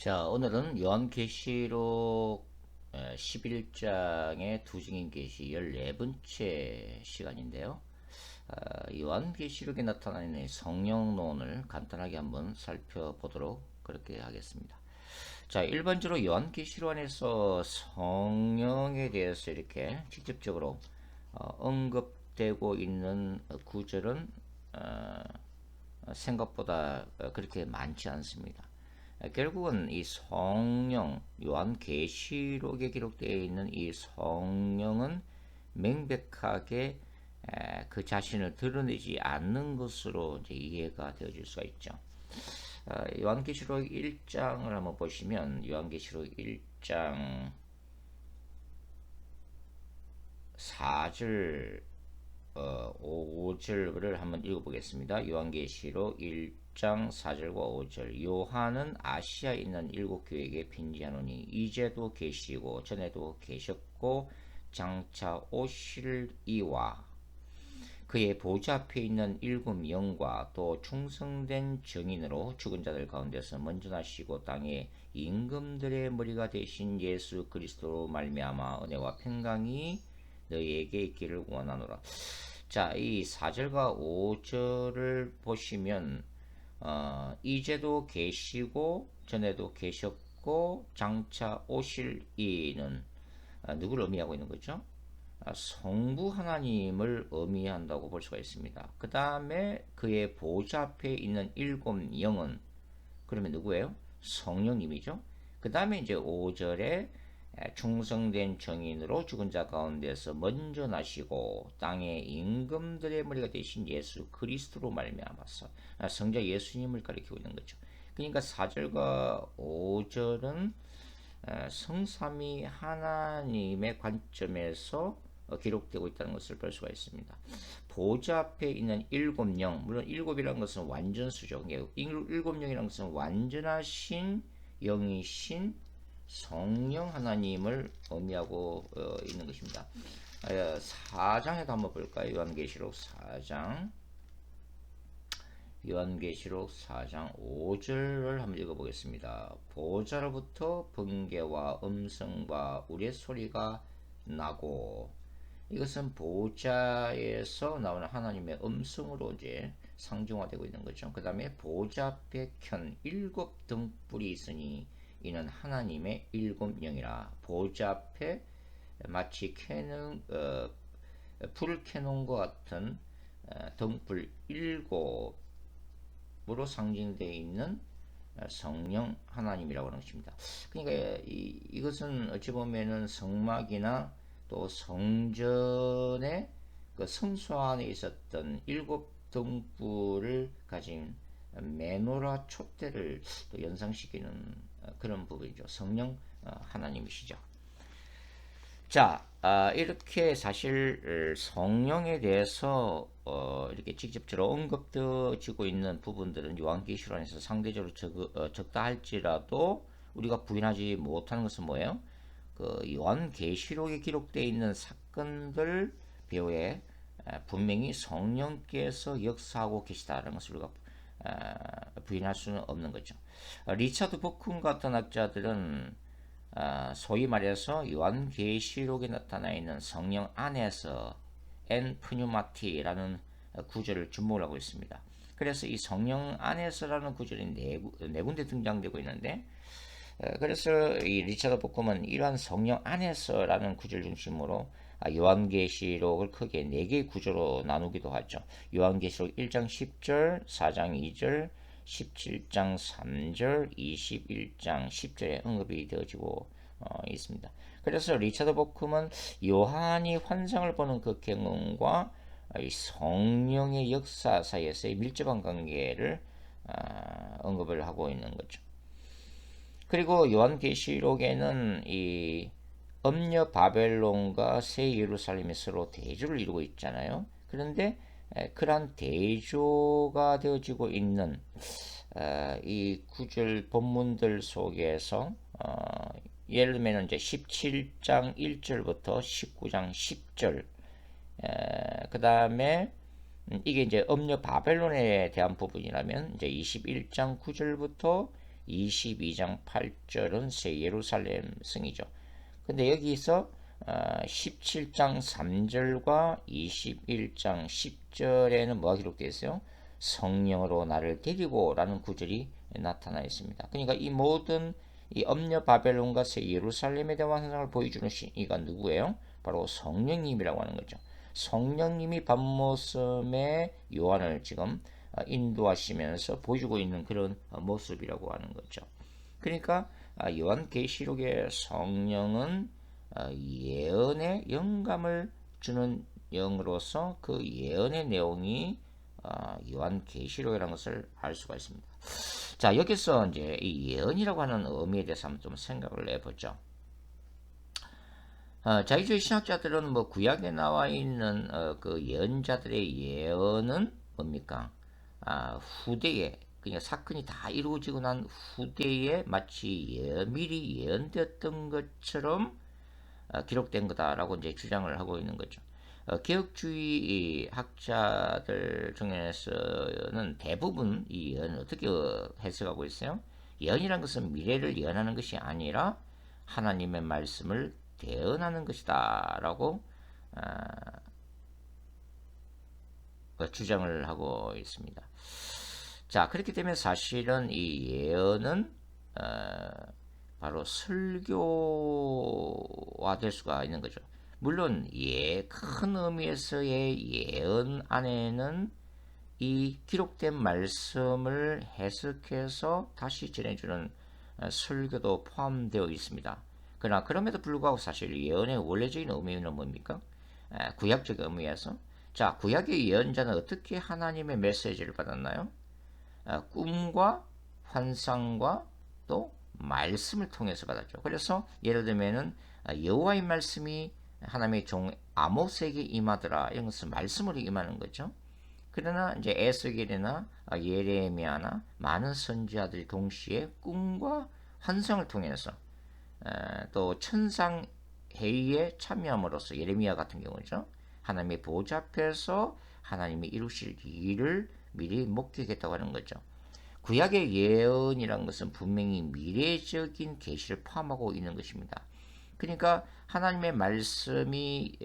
자, 오늘은 요한계시록 11장의 두 증인 계시 14번째 시간인데요. 아, 요한계시록에 나타나는 성령론을 간단하게 한번 살펴보도록 그렇게 하겠습니다. 자, 일반적으로 요한계시록 안에서 성령에 대해서 이렇게 직접적으로 어, 언급되고 있는 구절은 어, 생각보다 그렇게 많지 않습니다. 결국은 이 성령 요한 계시록에 기록되어 있는 이 성령은 명백하게 그 자신을 드러내지 않는 것으로 이해가 되어질 수가 있죠. 어, 요한계시록 1장을 한번 보시면 요한계시록 1장 4절 어, 5절을 한번 읽어보겠습니다. 요한계시록 1 장 4절과 5절 요한은 아시아에 있는 일곱 교회에게 편지하노니 이제도 계시고 전에도 계셨고 장차 오실 이와 그의 보좌 앞에 있는 일곱 영과 또 충성된 증인으로 죽은 자들 가운데서 먼저 나시고 땅에 임금들의 머리가 되신 예수 그리스도로 말미암아 은혜와 평강이 너희에게 있기를 원하노라. 자, 이 4절과 5절을 보시면 어, 이제도 계시고 전에도 계셨고 장차 오실 이는 어, 누구를 의미하고 있는 거죠? 아, 성부 하나님을 의미한다고 볼 수가 있습니다. 그 다음에 그의 보좌 앞에 있는 일곱 영은 그러면 누구예요? 성령님이죠. 그 다음에 이제 5절에 충성된 정인으로 죽은 자 가운데서 먼저 나시고 땅의 임금들의 머리가 되신 예수 그리스도로 말미암아서 아, 성자 예수님을 가리키고 있는 거죠. 그러니까 4절과 5절은 성삼위 하나님의 관점에서 어, 기록되고 있다는 것을 볼 수가 있습니다. 보좌 앞에 있는 일곱 영, 물론 일곱이라는 것은 완전수죠. 일곱 영이라는 것은 완전하신 영이신 성령 하나님을 의미하고 어, 있는 것입니다. 4장에도 한번 볼까요? 요한계시록 4장. 요한계시록 4장 5절을 한번 읽어보겠습니다. 보좌로부터 번개와 음성과 우리의 소리가 나고 이것은 보좌에서 나오는 하나님의 음성으로 이제 상징화되고 있는 거죠. 그 다음에 보좌 앞에 켠 일곱 등불이 있으니 이는 하나님의 일곱 영이라 보좌 앞에 마치 캐는 어, 불을 켜놓은 것 같은 어, 등불 일곱으로 상징되어 있는 성령 하나님이라고 하는 것입니다. 그러니까 이, 이것은 어찌 보면은 성막이나 또 성전의 그 성소 안에 있었던 일곱 등불을 가진 메노라 촛대를 또 연상시키는 그런 부분이죠. 성령 어, 하나님이시죠. 자, 아, 이렇게 사실 성령에 대해서 어, 이렇게 직접적으로 언급되어지고 있는 부분들은 요한계시록 안에서 상대적으로 적, 어, 적다 할지라도 우리가 부인하지 못하는 것은 뭐예요? 그 요한계시록에 기록되어 있는 사건들 배후에 분명히 성령께서 역사하고 계시다는 것을 우리가 부인할 수는 없는 거죠. 어, 리차드 버큰 같은 학자들은 어, 소위 말해서 요한계시록에 나타나 있는 성령 안에서 엔 프뉴마티라는 구절을 주목을 하고 있습니다. 그래서 이 성령 안에서라는 구절이 네, 네 군데 등장되고 있는데 어, 그래서 이 리차드 버크은 이러한 성령 안에서라는 구절 중심으로 아, 요한계시록을 크게 네 개의 구조로 나누기도 하죠. 요한계시록 1장 10절, 4장 2절, 17장 3절, 21장 10절에 언급이 되어지고 어, 있습니다. 그래서 리차드 보크은 요한이 환상을 보는 그 경험과 성령의 역사 사이에서의 밀접한 관계를 어, 언급을 하고 있는 거죠. 그리고 요한계시록에는 이 엄녀 바벨론과 새 예루살렘이 서로 대조를 이루고 있잖아요. 그런데 그러한 대조가 되어지고 있는 이 구절 본문들 속에서 어, 예를 들면 이제 17장 1절부터 19장 10절 그 다음에 음, 이게 이제 엄녀 바벨론에 대한 부분이라면 이제 21장 9절부터 22장 8절은 새 예루살렘 성이죠. 근데 여기서 17장 3절과 21장 10절에는 뭐가 기록되어 있어요? 성령으로 나를 데리고 라는 구절이 나타나 있습니다. 그러니까 이 모든 이 엄녀 바벨론과 새 예루살렘에 대한 환상을 보여주는 이가 누구예요? 바로 성령님이라고 하는 거죠. 성령님이 밤모섬의 요한을 지금 어, 인도하시면서 보여주고 있는 그런 어, 모습이라고 하는 거죠. 그러니까 아, 요한계시록의 성령은 어, 예언의 영감을 주는 영으로서 그 예언의 내용이 요한 계시록이라는 것을 알 수가 있습니다. 자 여기서 이제 이 예언이라고 하는 의미에 대해서 한번 좀 생각을 해보죠. 어, 자유주의 신학자들은 뭐 구약에 나와 있는 어, 그 예언자들의 예언은 뭡니까? 아, 후대에 그냥 사건이 다 이루어지고 난 후대에 마치 예, 미리 예언되었던 것처럼 어, 기록된 거다라고 이제 주장을 하고 있는 거죠. 어, 개혁주의 학자들 중에서는 대부분 이 예언을 어떻게 해석하고 있어요? 예언이란 것은 미래를 예언하는 것이 아니라 하나님의 말씀을 대언하는 것이다 라고 어, 주장을 하고 있습니다. 자 그렇기 때문에 사실은 이 예언은 어, 바로 설교화될 수가 있는 거죠. 물론 예, 큰 의미에서의 예언 안에는 이 기록된 말씀을 해석해서 다시 전해주는 어, 설교도 포함되어 있습니다. 그러나 그럼에도 불구하고 사실 예언의 원래적인 의미는 뭡니까? 구약적 의미에서 자 구약의 예언자는 어떻게 하나님의 메시지를 받았나요? 꿈과 환상과 또 말씀을 통해서 받았죠. 그래서 예를 들면은 여호와의 말씀이 하나님의 종 아모스에게 임하더라 이런 것은 말씀으로 임하는 거죠. 그러나 이제 에스겔이나 예레미야나 많은 선지자들이 동시에 꿈과 환상을 통해서 또 천상 회의에 참여함으로써 예레미야 같은 경우죠. 하나님의 보좌 앞에서 하나님이 이루실 일을 미리 목격했다고 하는 거죠. 구약의 예언이란 것은 분명히 미래적인 계시를 포함하고 있는 것입니다. 그러니까 하나님의 말씀이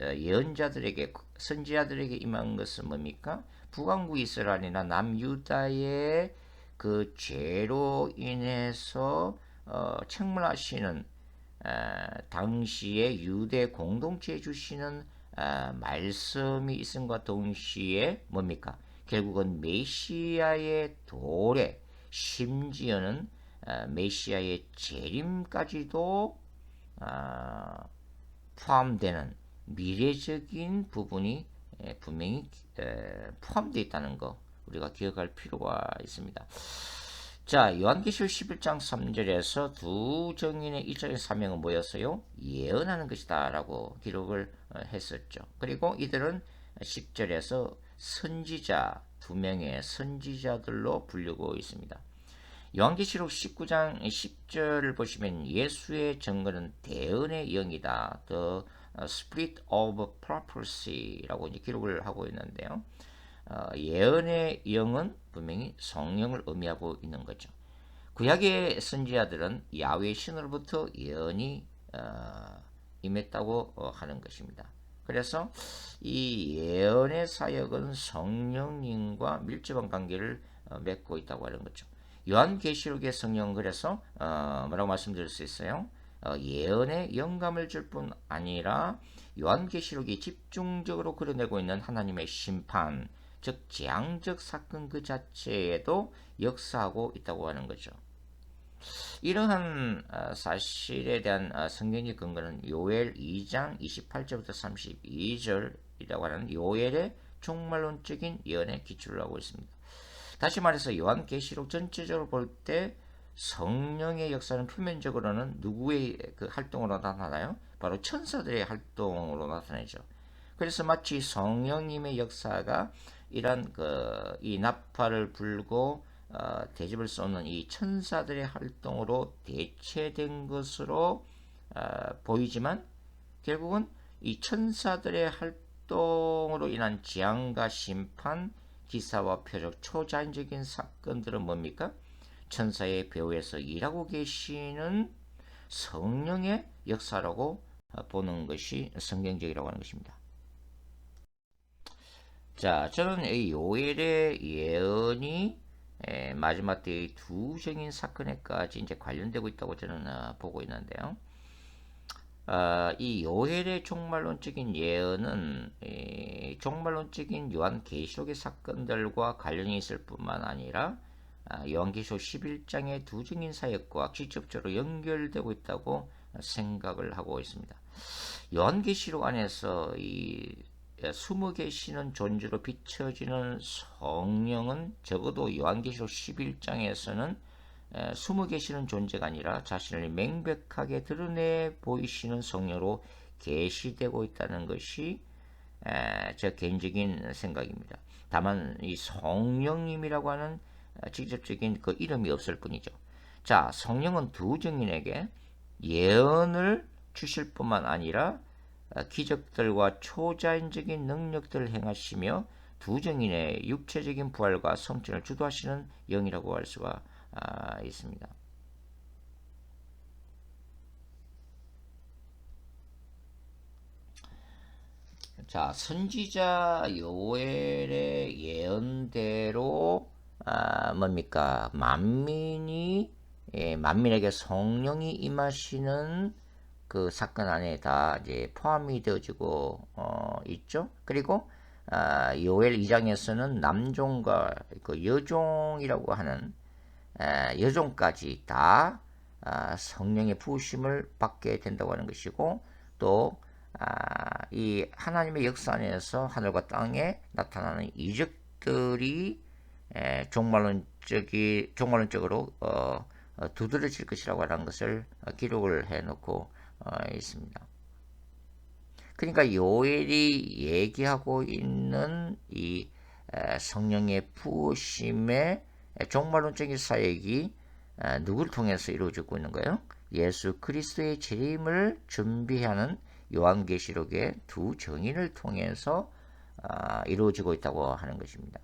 예언자들에게 선지자들에게 임한 것은 뭡니까? 북왕국 이스라엘이나 남유다의 그 죄로 인해서 어, 책문하시는 어, 당시에 유대 공동체에 주시는 어, 말씀이 있음과 동시에 뭡니까? 결국은 메시아의 도래, 심지어는 어, 메시아의 재림까지도 어, 포함되는 미래적인 부분이 분명히 포함되어 있다는 거 우리가 기억할 필요가 있습니다. 자, 요한계시록 11장 3절에서 두 정인의 일적인 사명은 뭐였어요? 예언하는 것이다 라고 기록을 어, 했었죠. 그리고 이들은 10절에서 선지자, 두 명의 선지자들로 불리고 있습니다. 요한계시록 19장 10절을 보시면 예수의 증거는 대언의 영이다. The Spirit of Prophecy라고 이제 기록을 하고 있는데요. 어, 예언의 영은 분명히 성령을 의미하고 있는 거죠. 구약의 선지자들은 야외 신으로부터 예언이 어, 임했다고 어, 하는 것입니다. 그래서 이 예언의 사역은 성령님과 밀접한 관계를 어, 맺고 있다고 하는 거죠. 요한계시록의 성령은 그래서 어, 뭐라고 말씀드릴 수 있어요? 어, 예언의 영감을 줄 뿐 아니라 요한계시록이 집중적으로 그려내고 있는 하나님의 심판, 즉 재앙적 사건 그 자체에도 역사하고 있다고 하는 거죠. 이러한 어, 사실에 대한 어, 성경의 근거는 요엘 2장 28절부터 32절이라고 하는 요엘의 종말론적인 예언에 기초를 하고 있습니다. 다시 말해서 요한계시록 전체적으로 볼 때 성령의 역사는 표면적으로는 누구의 그 활동으로 나타나요? 바로 천사들의 활동으로 나타나죠. 그래서 마치 성령님의 역사가 이런 그 이 나팔을 불고 어, 대집을 쏘는 이 천사들의 활동으로 대체된 것으로 어, 보이지만 결국은 이 천사들의 활동으로 인한 재앙과 심판, 기사와 표적, 초자연적인 사건들은 뭡니까? 천사의 배후에서 일하고 계시는 성령의 역사라고 보는 것이 성경적이라고 하는 것입니다. 자, 저는 이 요엘의 예언이 에, 마지막 때의 두 정인 사건에까지 이제 관련되고 있다고 저는 어, 보고 있는데요. 어, 이 요헬의 종말론적인 예언은 이 종말론적인 요한 계시록의 사건들과 관련이 있을 뿐만 아니라 아, 요한계시록 11장의 두 증인 사역과 직접적으로 연결되고 있다고 생각을 하고 있습니다. 요한계시록 안에서 이 숨어 계시는 존재로 비춰지는 성령은 적어도 요한계시록 11장에서는 숨어 계시는 존재가 아니라 자신을 맹백하게 드러내 보이시는 성령으로 계시되고 있다는 것이 제 개인적인 생각입니다. 다만 이 성령님이라고 하는 직접적인 그 이름이 없을 뿐이죠. 자, 성령은 두 증인에게 예언을 주실 뿐만 아니라 기적들과 초자연적인 능력들을 행하시며 두 증인의 육체적인 부활과 성취를 주도하시는 영이라고 할 수가 아, 있습니다. 자, 선지자 요엘의 예언대로 아, 뭡니까? 만민이 예, 만민에게 성령이 임하시는 그 사건 안에 다 이제 포함이 되어지고 어, 있죠. 그리고 아, 요엘 2장에서는 남종과 그 여종이라고 하는 여종까지 다 아, 성령의 부으심을 받게 된다고 하는 것이고 또이 아, 하나님의 역사 안에서 하늘과 땅에 나타나는 이적들이 종말론적이 종말론적으로 어, 어, 두드러질 것이라고 하는 것을 기록을 해놓고 어, 있습니다. 그러니까 요엘이 얘기하고 있는 이 성령의 부으심의 종말론적인 사역이 누구를 통해서 이루어지고 있는 거예요? 예수 그리스도의 재림을 준비하는 요한계시록의 두 정인을 통해서 아, 이루어지고 있다고 하는 것입니다.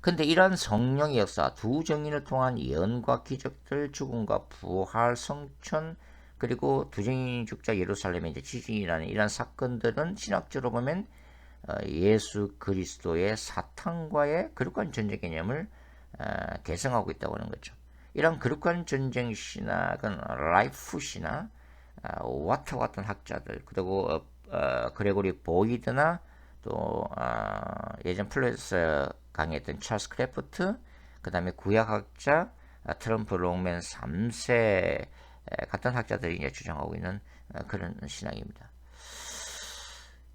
근데 이러한 성령의 역사, 두 정인을 통한 예언과 기적들, 죽음과 부활, 성천, 그리고 두 정인 죽자 예루살렘의 지진이라는 이러한 사건들은 신학적으로 보면 어, 예수 그리스도의 사탄과의 거룩한 전쟁 개념을 어, 개성하고 있다고 하는 거죠. 이런 거룩한 전쟁 신학은 라이프 신학, 와터 같은 학자들, 그리고 그레고리 보이드나 또 예전 플레스 강의했던 찰스 크래프트, 그 다음에 구약학자 트럼프 롱맨 3세 같은 학자들이 이제 주장하고 있는 그런 신앙입니다.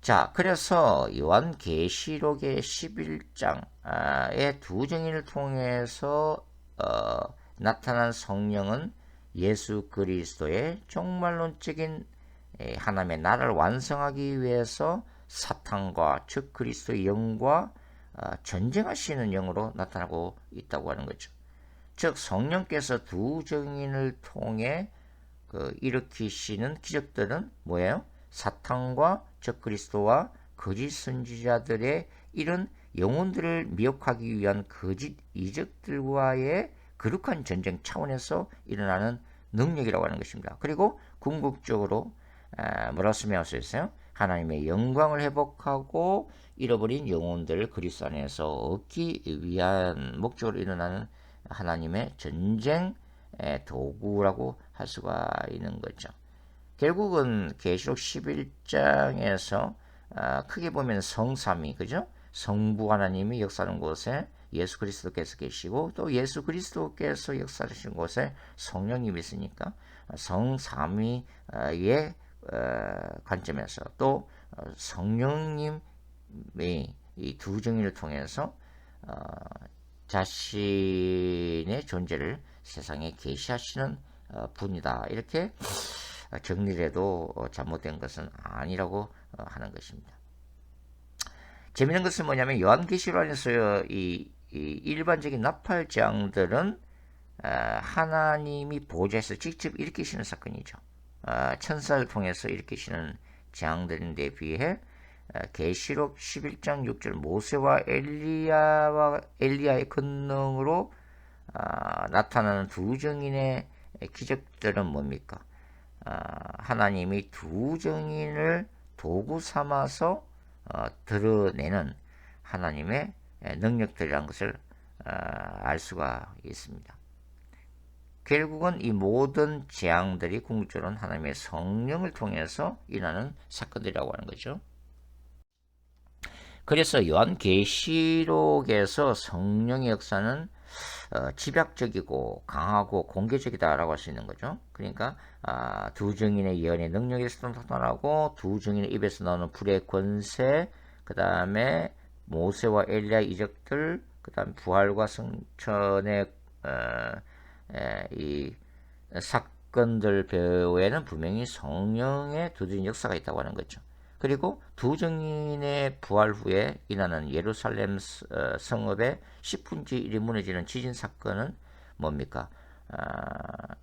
자, 그래서 요한 계시록의 11장의 두 정인을 통해서 어, 나타난 성령은 예수 그리스도의 종말론적인 하나님의 나라를 완성하기 위해서 사탄과 즉 그리스도의 영과 어, 전쟁하시는 영으로 나타나고 있다고 하는 거죠. 즉 성령께서 두 정인을 통해 그 일으키시는 기적들은 뭐예요? 사탄과 적 그리스도와 거짓 선지자들의 이런 영혼들을 미혹하기 위한 거짓 이적들과의 거룩한 전쟁 차원에서 일어나는 능력이라고 하는 것입니다. 그리고 궁극적으로 뭐라 쓰면서 있어요? 하나님의 영광을 회복하고 잃어버린 영혼들을 그리스도 안에서 얻기 위한 목적으로 일어나는 하나님의 전쟁 도구라고 할 수가 있는 거죠. 결국은 계시록 11장에서 아, 크게 보면 성삼이 그죠? 성부 하나님이 역사하는 곳에 예수 그리스도께서 계시고 또 예수 그리스도께서 역사하시는 곳에 성령님이 있으니까 성삼위의 어, 관점에서 또 어, 성령님 이이두 정의를 통해서 어, 자신의 존재를 세상에 계시하시는 분이다 이렇게 정리를 해도 어, 잘못된 것은 아니라고 어, 하는 것입니다. 재미있는 것은 뭐냐면 요한계시록 안에서 이, 이 일반적인 나팔장들은 어, 하나님이 보좌에서 직접 일으키시는 사건이죠. 천사를 통해서 일으키시는 장들인데 비해 계시록 11장 6절 모세와 엘리야와 엘리야의 권능으로 아, 나타나는 두 증인의 기적들은 뭡니까? 아, 하나님이 두 증인을 도구 삼아서 어, 드러내는 하나님의 능력들이라는 것을 어, 알 수가 있습니다. 결국은 이 모든 재앙들이 궁극적으로는 하나님의 성령을 통해서 일어나는 사건들이라고 하는 거죠. 그래서 요한계시록에서 성령의 역사는 어, 집약적이고 강하고 공개적이다라고 할 수 있는 거죠. 그러니까 아, 두 증인의 예언의 능력에서 나타나고 두 증인의 입에서 나오는 불의 권세, 그 다음에 모세와 엘리야 이적들, 그 다음 부활과 성천의 어, 에, 이 사건들 배후에는 분명히 성령의 두드린 역사가 있다고 하는 거죠. 그리고 두 증인의 부활 후에 일어나는 예루살렘 어, 성읍의 10분지 1이 무너지는 지진 사건은 뭡니까? 아,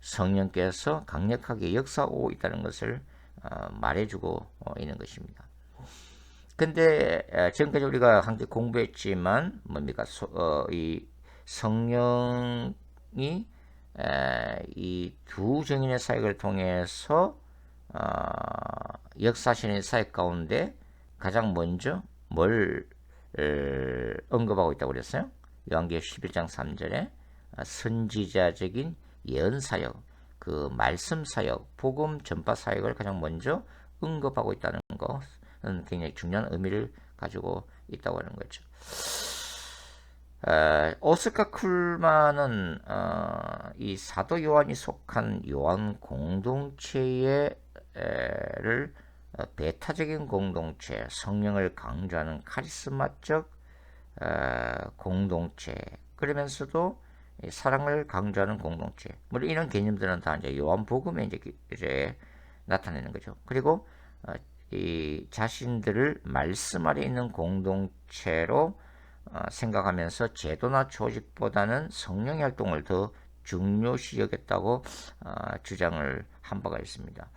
성령께서 강력하게 역사하고 있다는 것을 어, 말해주고 어, 있는 것입니다. 근데 지금까지 우리가 함께 공부했지만 뭡니까? 어, 이 성령이 이 두 증인의 사역을 통해서 어, 역사신의 사역 가운데 가장 먼저 뭘 에, 언급하고 있다고 그랬어요? 요한계시 11장 3절에 선지자적인 예언 사역, 그 말씀 사역, 복음 전파 사역을 가장 먼저 언급하고 있다는 것은 굉장히 중요한 의미를 가지고 있다고 하는 거죠. 어, 오스카 쿨만은 어, 이 사도 요한이 속한 요한 공동체의 를 어, 배타적인 공동체, 성령을 강조하는 카리스마적 어, 공동체, 그러면서도 사랑을 강조하는 공동체. 물론 이런 개념들은 다 이제 요한복음에 이제, 이제 나타내는 거죠. 그리고 어, 이 자신들을 말씀 아래 있는 공동체로 생각하면서 제도나 조직보다는 성령 활동을 더 중요시 여겼다고 주장을 한 바가 있습니다.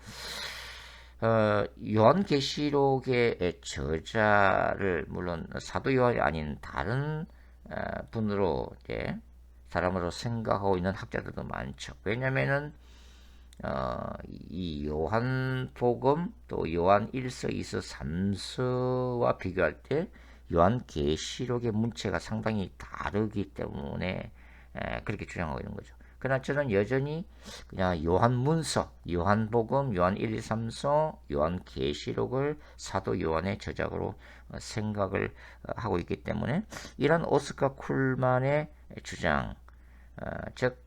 어, 요한계시록의 저자를 물론 사도 요한이 아닌 다른 어, 분으로 이제 사람으로 생각하고 있는 학자들도 많죠. 왜냐면은 어, 이 요한복음 또 요한 1서, 2서, 3서와 비교할 때 요한계시록의 문체가 상당히 다르기 때문에 에, 그렇게 주장하고 있는 거죠. 그러나 저는 여전히 그냥 요한문서, 요한복음, 요한 1, 2, 3서, 요한계시록을 사도 요한의 저작으로 어, 생각을 어, 하고 있기 때문에 이런 오스카 쿨만의 주장, 어, 즉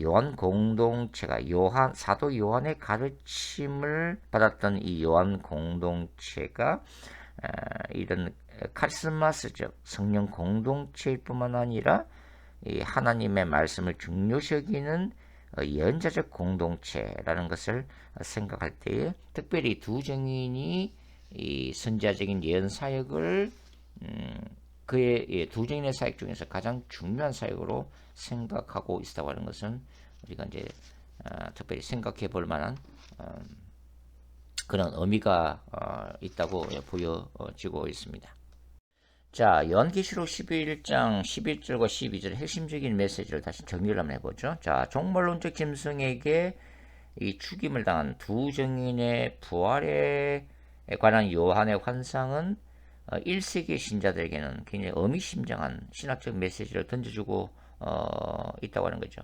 요한 공동체가 요한 사도 요한의 가르침을 받았던 이 요한 공동체가 이런 카리스마스적 성령 공동체일 뿐만 아니라 이 하나님의 말씀을 중요시 여기는 어, 연자적 공동체라는 것을 생각할 때에 특별히 두 증인이 이 선자적인 예언 사역을 음, 그의 두 증인의 사역 중에서 가장 중요한 사역으로 생각하고 있다고 하는 것은 우리가 이제 어, 특별히 생각해 볼 만한 어, 그런 의미가 어, 있다고 보여지고 있습니다. 자, 연기시록 11장 11절과 12절 핵심적인 메시지를 다시 정리를 한번 해보죠. 자, 종말론적 짐승에게 이 죽임을 당한 두 증인의 부활에 관한 요한의 환상은 1세기 어, 신자들에게는 굉장히 의미심장한 신학적 메시지를 던져주고 어, 있다고 하는 거죠.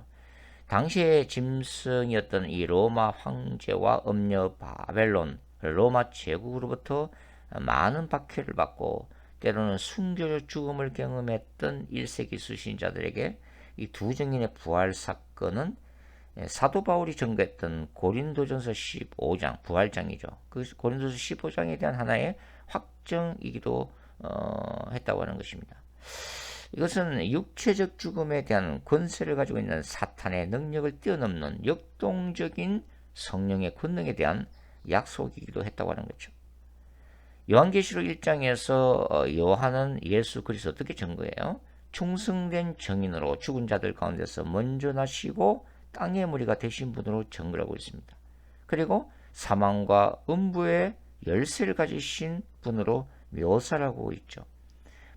당시의 짐승이었던 이 로마 황제와 음녀 바벨론, 로마 제국으로부터 많은 박해를 받고 때로는 순교적 죽음을 경험했던 1세기 수신자들에게 이두 증인의 부활 사건은 예, 사도 바울이 전거했던 고린도전서 15장 부활장이죠. 그 고린도서 15장에 대한 하나의 확정이기도 어, 했다고 하는 것입니다. 이것은 육체적 죽음에 대한 권세를 가지고 있는 사탄의 능력을 뛰어넘는 역동적인 성령의 권능에 대한 약속이기도 했다고 하는 거죠. 요한계시록 1장에서 어, 요한은 예수 그리스도 어떻게 증거해요? 충성된 정인으로 죽은 자들 가운데서 먼저 나시고 땅의 무리가 되신 분으로 증거하고 있습니다. 그리고 사망과 음부의 열쇠를 가지신 분으로 묘사하고 있죠.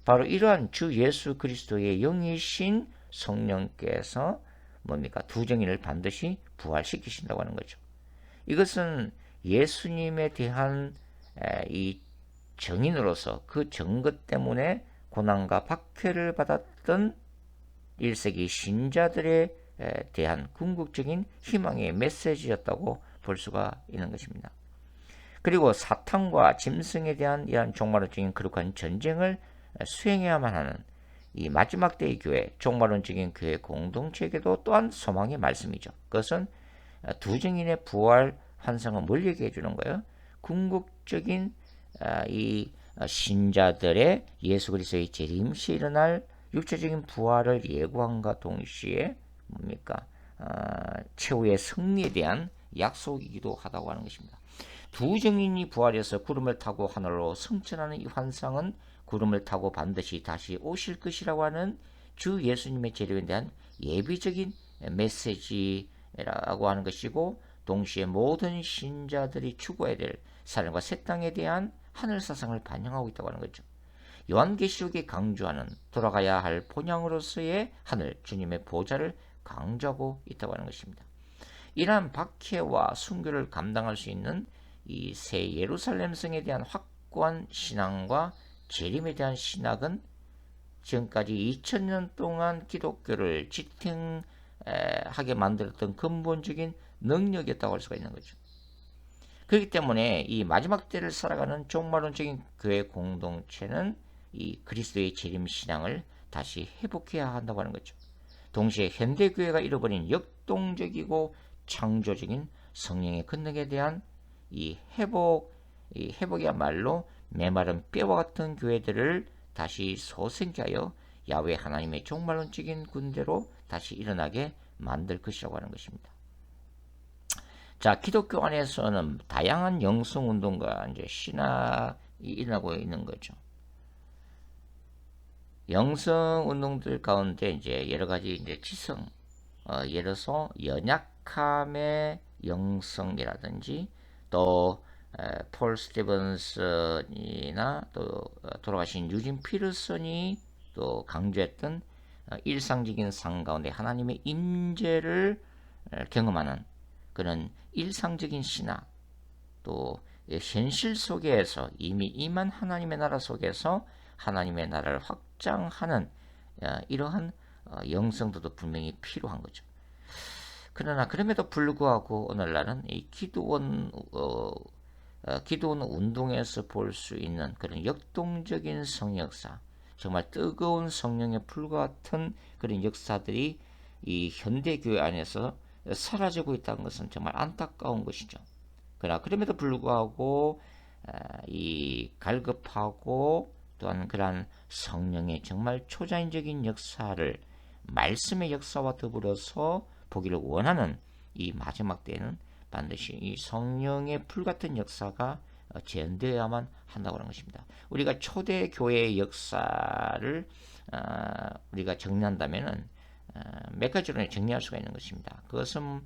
바로 이러한 주 예수 그리스도의 영이신 성령께서 뭡니까 두 정인을 반드시 부활시키신다고 하는 거죠. 이것은 예수님에 대한 이 정인으로서 그 증거 때문에 고난과 박해를 받았던 1세기 신자들에 대한 궁극적인 희망의 메시지였다고 볼 수가 있는 것입니다. 그리고 사탄과 짐승에 대한 이러한 종말론적인 거룩한 전쟁을 수행해야만 하는 이 마지막 때의 교회, 종말론적인 교회 공동체에게도 또한 소망의 말씀이죠. 그것은 두 증인의 부활 환상을 뭘 얘기해 주는 거예요? 궁극적인 아, 이 신자들의 예수 그리스도의 재림시 일어날 육체적인 부활을 예고함과 동시에 뭡니까? 아, 최후의 승리에 대한 약속이기도 하다고 하는 것입니다. 두 증인이 부활해서 구름을 타고 하늘로 승천하는 이 환상은 구름을 타고 반드시 다시 오실 것이라고 하는 주 예수님의 재림에 대한 예비적인 메시지라고 하는 것이고 동시에 모든 신자들이 추구해야 될 사랑과 새 땅에 대한 하늘 사상을 반영하고 있다고 하는 거죠. 요한계시록이 강조하는 돌아가야 할 본향으로서의 하늘 주님의 보좌를 강조하고 있다고 하는 것입니다. 이러한 박해와 순교를 감당할 수 있는 이 새 예루살렘 성에 대한 확고한 신앙과 재림에 대한 신학은 지금까지 2000년 동안 기독교를 지탱하게 만들었던 근본적인 능력이었다고 할 수가 있는 거죠. 그렇기 때문에 이 마지막 때를 살아가는 종말론적인 교회 공동체는 이 그리스도의 재림 신앙을 다시 회복해야 한다고 하는 거죠. 동시에 현대 교회가 잃어버린 역동적이고 창조적인 성령의 권능에 대한 이 회복, 이 회복이야말로 메마른 뼈와 같은 교회들을 다시 소생케 하여 야외 하나님의 종말론적인 군대로 다시 일어나게 만들 것이라고 하는 것입니다. 자, 기독교 안에서는 다양한 영성 운동과 이제 신학이 일어나고 있는 거죠. 영성 운동들 가운데 이제 여러 가지 이제 지성, 어, 예를 들어서 연약함의 영성이라든지 또 에, 폴 스티븐슨이나 또 어, 돌아가신 유진 피르슨이 또 강조했던 어, 일상적인 상 가운데 하나님의 임재를 경험하는 그런 일상적인 신앙 또 현실 속에서 이미 임한 하나님의 나라 속에서 하나님의 나라를 확장하는 어, 이러한 어, 영성도도 분명히 필요한 거죠. 그러나 그럼에도 불구하고 오늘날은 이 기도원 어, 어, 기도원 운동에서 볼 수 있는 그런 역동적인 성역사, 정말 뜨거운 성령의 풀과 같은 그런 역사들이 이 현대 교회 안에서 사라지고 있다는 것은 정말 안타까운 것이죠. 그러나 그럼에도 불구하고 이 갈급하고 또한 그러한 성령의 정말 초자연적인 역사를 말씀의 역사와 더불어서 보기를 원하는 이 마지막 때에는 반드시 이 성령의 풀같은 역사가 재현되어야만 한다고 하는 것입니다. 우리가 초대 교회의 역사를 우리가 정리한다면은 어, 몇 가지로 정리할 수가 있는 것입니다. 그것은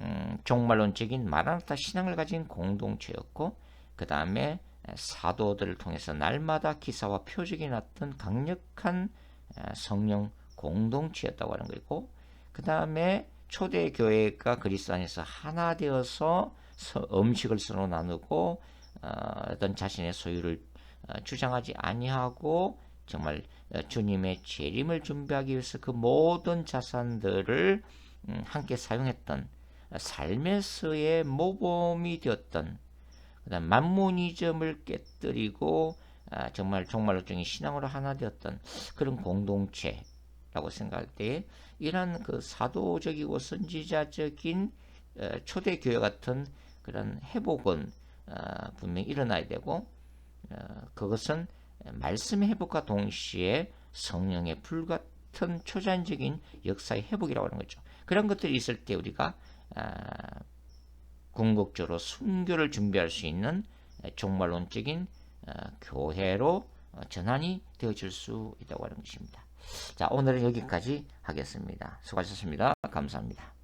음, 종말론적인 마라나타 신앙을 가진 공동체였고 그 다음에 사도들을 통해서 날마다 기사와 표적이 났던 강력한 성령 공동체였다고 하는 것이고 그 다음에 초대 교회가 그리스도 안에서 하나 되어서 음식을 서로 나누고 어, 어떤 자신의 소유를 어, 주장하지 아니하고 정말 어, 주님의 재림을 준비하기 위해서 그 모든 자산들을 음, 함께 사용했던 삶에서의 모범이 되었던 그다음 만모니즘을 깨뜨리고 아, 정말 정말로 중에 신앙으로 하나 되었던 그런 공동체라고 생각할 때 이러한 그 사도적이고 선지자적인 어, 초대 교회 같은 그런 회복은 어, 분명히 일어나야 되고 그것은 말씀의 회복과 동시에 성령의 불같은 초자연적인 역사의 회복이라고 하는 거죠. 그런 것들이 있을 때 우리가 아, 궁극적으로 순교를 준비할 수 있는 종말론적인 아, 교회로 어, 전환이 되어질 수 있다고 하는 것입니다. 자, 오늘은 여기까지 하겠습니다. 수고하셨습니다. 감사합니다.